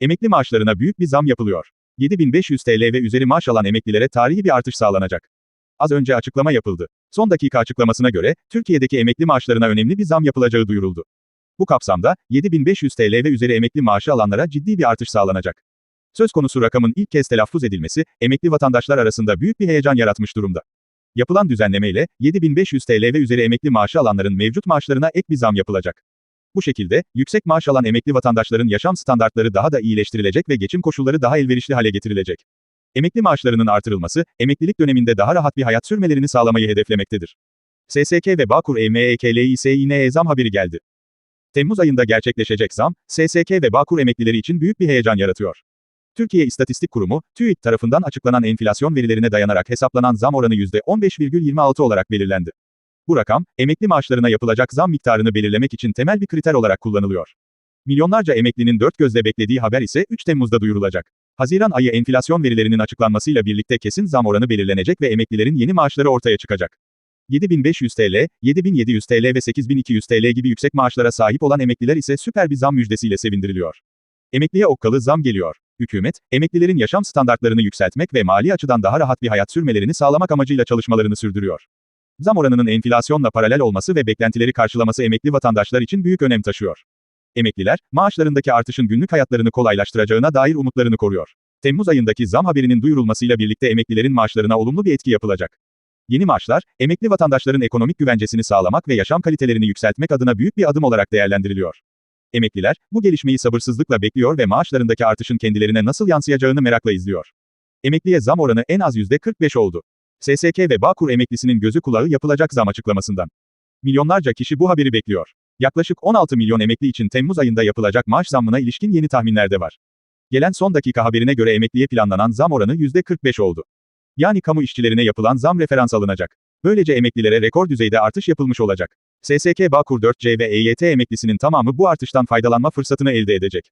Emekli maaşlarına büyük bir zam yapılıyor. 7500 TL ve üzeri maaş alan emeklilere tarihi bir artış sağlanacak. Az önce açıklama yapıldı. Son dakika açıklamasına göre, Türkiye'deki emekli maaşlarına önemli bir zam yapılacağı duyuruldu. Bu kapsamda, 7500 TL ve üzeri emekli maaşı alanlara ciddi bir artış sağlanacak. Söz konusu rakamın ilk kez telaffuz edilmesi, emekli vatandaşlar arasında büyük bir heyecan yaratmış durumda. Yapılan düzenlemeyle, 7500 TL ve üzeri emekli maaşı alanların mevcut maaşlarına ek bir zam yapılacak. Bu şekilde, yüksek maaş alan emekli vatandaşların yaşam standartları daha da iyileştirilecek ve geçim koşulları daha elverişli hale getirilecek. Emekli maaşlarının artırılması, emeklilik döneminde daha rahat bir hayat sürmelerini sağlamayı hedeflemektedir. SSK ve Bağkur E EMEKLİSİN'e zam haberi geldi. Temmuz ayında gerçekleşecek zam, SSK ve Bağkur emeklileri için büyük bir heyecan yaratıyor. Türkiye İstatistik Kurumu, TÜİK tarafından açıklanan enflasyon verilerine dayanarak hesaplanan zam oranı %15,26 olarak belirlendi. Bu rakam, emekli maaşlarına yapılacak zam miktarını belirlemek için temel bir kriter olarak kullanılıyor. Milyonlarca emeklinin dört gözle beklediği haber ise 3 Temmuz'da duyurulacak. Haziran ayı enflasyon verilerinin açıklanmasıyla birlikte kesin zam oranı belirlenecek ve emeklilerin yeni maaşları ortaya çıkacak. 7500 TL, 7700 TL ve 8200 TL gibi yüksek maaşlara sahip olan emekliler ise süper bir zam müjdesiyle sevindiriliyor. Emekliye okkalı zam geliyor. Hükümet, emeklilerin yaşam standartlarını yükseltmek ve mali açıdan daha rahat bir hayat sürmelerini sağlamak amacıyla çalışmalarını sürdürüyor. Zam oranının enflasyonla paralel olması ve beklentileri karşılaması emekli vatandaşlar için büyük önem taşıyor. Emekliler, maaşlarındaki artışın günlük hayatlarını kolaylaştıracağına dair umutlarını koruyor. Temmuz ayındaki zam haberinin duyurulmasıyla birlikte emeklilerin maaşlarına olumlu bir etki yapılacak. Yeni maaşlar, emekli vatandaşların ekonomik güvencesini sağlamak ve yaşam kalitelerini yükseltmek adına büyük bir adım olarak değerlendiriliyor. Emekliler, bu gelişmeyi sabırsızlıkla bekliyor ve maaşlarındaki artışın kendilerine nasıl yansıyacağını merakla izliyor. Emekliye zam oranı en az %45 oldu. SSK ve Bağkur emeklisinin gözü kulağı yapılacak zam açıklamasından. Milyonlarca kişi bu haberi bekliyor. Yaklaşık 16 milyon emekli için Temmuz ayında yapılacak maaş zammına ilişkin yeni tahminler de var. Gelen son dakika haberine göre emekliye planlanan zam oranı %45 oldu. Yani kamu işçilerine yapılan zam referans alınacak. Böylece emeklilere rekor düzeyde artış yapılmış olacak. SSK Bağkur 4C ve EYT emeklisinin tamamı bu artıştan faydalanma fırsatını elde edecek.